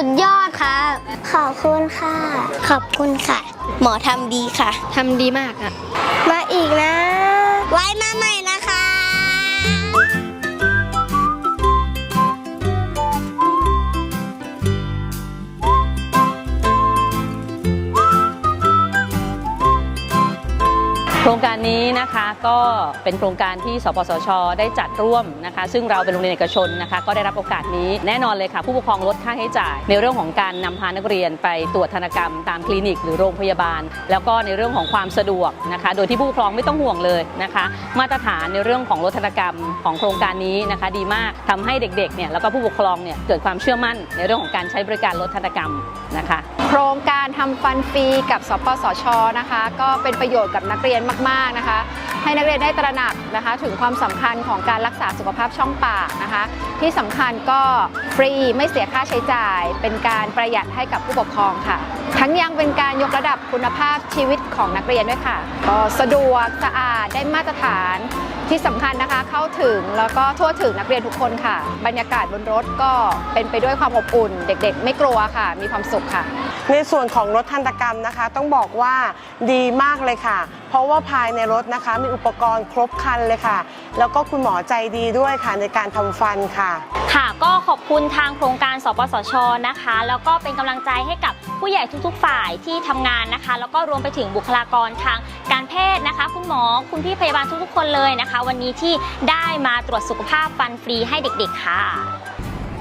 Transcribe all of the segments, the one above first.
สุดยอดครับ ขอบคุณค่ะ ขอบคุณค่ะ หมอทำดีค่ะ ทำดีมากอะมาอีกนะ โครงการนี้นะคะก็เป็นโครงการที่สปสช ได้จัดร่วมนะคะ ซึ่งเราเป็นโรงเรียนเอกชนนะคะ ก็ได้รับโอกาสนี้แน่นอนเลยค่ะ ผู้ปกครองลดค่าใช้จ่าย ในเรื่องของการนำพานักเรียนไปตรวจธนกรรม ตามคลินิกหรือโรงพยาบาล แล้วก็ในเรื่องของความสะดวกนะคะ โดยที่ผู้ปกครองไม่ต้องห่วงเลยนะคะ มาตรฐานในเรื่องของรถธนกรรมของโครงการนี้นะคะ ดีมากทำให้เด็กๆเนี่ยแล้วก็ผู้ปกครองเนี่ยเกิดความเชื่อมั่นในเรื่องของการใช้บริการรถธนกรรมนะคะ โครงการทำฟันฟรีกับสปสชนะคะ ก็เป็นประโยชน์กับนักเรียนมากๆนะคะ ให้นักเรียนได้ตระหนักนะคะ ถึงความสำคัญของการรักษาสุขภาพช่องปากนะคะ ที่สำคัญก็ฟรีไม่เสียค่าใช้จ่าย เป็นการประหยัดให้กับผู้ปกครองค่ะ ทั้งยังเป็นการยกระดับคุณภาพชีวิตของนักเรียนด้วยค่ะก็สะดวกสะอาดได้มาตรฐานที่สำคัญนะคะเข้าถึงแล้วก็ทั่วถึงนักเรียนทุกคนค่ะ บรรยากาศบนรถก็เป็นไปด้วยความอบอุ่น เด็กๆ ไม่กลัวค่ะ มีความสุขค่ะ ในส่วนของรถทันตกรรมนะคะ ต้องบอกว่าดีมากเลยค่ะ เพราะว่าภายในรถนะคะ มีอุปกรณ์ครบครันเลยค่ะ แล้วก็คุณหมอใจดีด้วยค่ะในการทำฟันค่ะ ค่ะก็ขอบคุณทางโครงการสปสชนะคะ แล้วก็เป็นกำลังใจให้กับผู้ใหญ่ทุกๆ ฝ่ายที่ทำงานนะคะ แล้วก็รวมไปถึงบุคลากรทางการแพทย์นะคะ คุณหมอคุณพี่พยาบาลทุกๆ คนเลยนะคะ วันนี้ที่ได้มาตรวจสุขภาพฟันฟรีให้เด็กๆค่ะ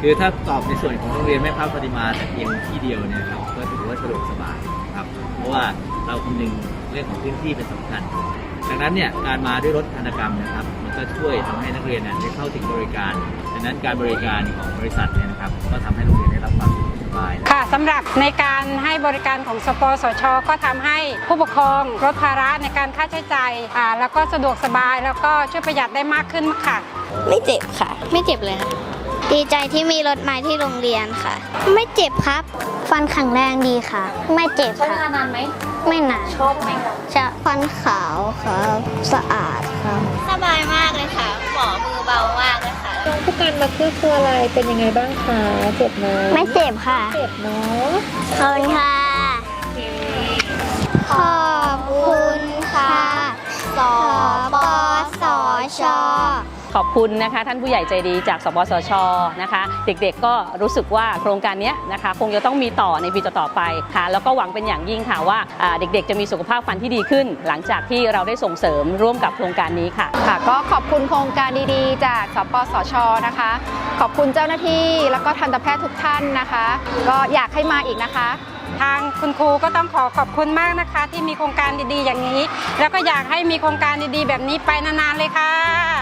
คือถ้าตอบในส่วนของโรงเรียนแม่พระปฏิมาแต่เพียงที่เดียวเนี่ยครับก็ถือว่าสะดวกสบายครับเพราะว่าเราคำนึงเรื่องของพื้นที่เป็นสำคัญดังนั้นเนี่ยการมาด้วยรถธนกรรมนะครับ มันก็ช่วยทำให้นักเรียนเนี่ยได้เข้าถึงบริการดังนั้นการบริการของบริษัทเนี่ยนะครับก็ทำให้โรงเรียนได้รับความสะดวกสบายค่ะสำหรับในการให้บริการของสปสช ก็ทำให้ผู้ปกครองลดภาระในการค่าใช้จ่ายอ่าแล้วก็สะดวกสบาย แล้วก็ช่วยประหยัดได้มากขึ้นค่ะ ไม่เจ็บค่ะ ไม่เจ็บเลยค่ะ ดีใจที่มีรถมาที่โรงเรียนค่ะ ไม่เจ็บครับ ฟันแข็งแรงดีค่ะ ไม่เจ็บใช้เวค่ะลานานไหมไม่นานชอบไหมคะจะฟันขาวครับ สะอาดครับ สบายมากเลยค่ะ หมอมือเบามากเลยค่ะผู้การมาคือคืออะไรเป็นยังไงบ้างคะเจ็บไหมไม่เจ็บค่ะเจ็บเนาะ ขอบคุณค่ะ ขอบคุณนะคะ ท่านผู้ใหญ่ใจดีจากสปสชนะคะ เด็กๆก็รู้สึกว่าโครงการเนี้ยนะคะ คงจะต้องมีต่อในปีต่อๆไปค่ะ แล้วก็หวังเป็นอย่างยิ่งค่ะว่าอ่าเด็กๆ จะมีสุขภาพฟันที่ดีขึ้น หลังจากที่เราได้ส่งเสริมร่วมกับโครงการนี้ค่ะค่ะ ก็ขอบคุณโครงการดีๆ จากสปสชนะคะ ขอบคุณเจ้าหน้าที่แล้วก็ทันตแพทย์ทุกท่านนะคะ ก็อยากให้มาอีกนะคะทางคุณครูก็ต้องขอขอบคุณมากนะคะ ที่มีโครงการดีๆอย่างนี้ แล้วก็อยากให้มีโครงการดีๆ แบบนี้ไปนานๆเลยค่ะ